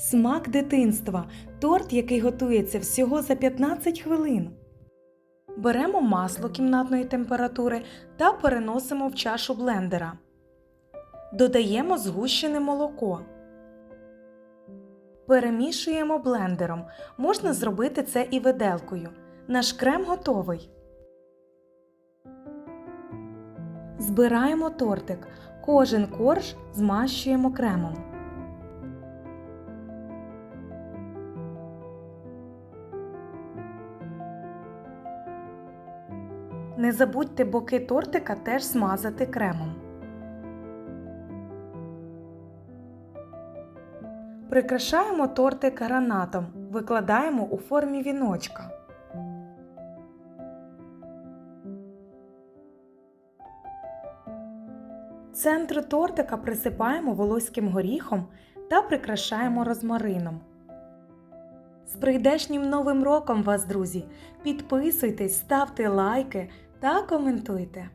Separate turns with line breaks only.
Смак дитинства торт, який готується всього за 15 хвилин. Беремо масло кімнатної температури та переносимо в чашу блендера. Додаємо згущене молоко. Перемішуємо блендером. Можна зробити це і виделкою. Наш крем готовий. Збираємо тортик. Кожен корж змащуємо кремом. Не забудьте боки тортика теж смазати кремом. Прикрашаємо тортик гранатом, викладаємо у формі віночка. Центр тортика присипаємо волоським горіхом та прикрашаємо розмарином. З прийдешнім новим роком вас, друзі! Підписуйтесь, ставте лайки та коментуйте.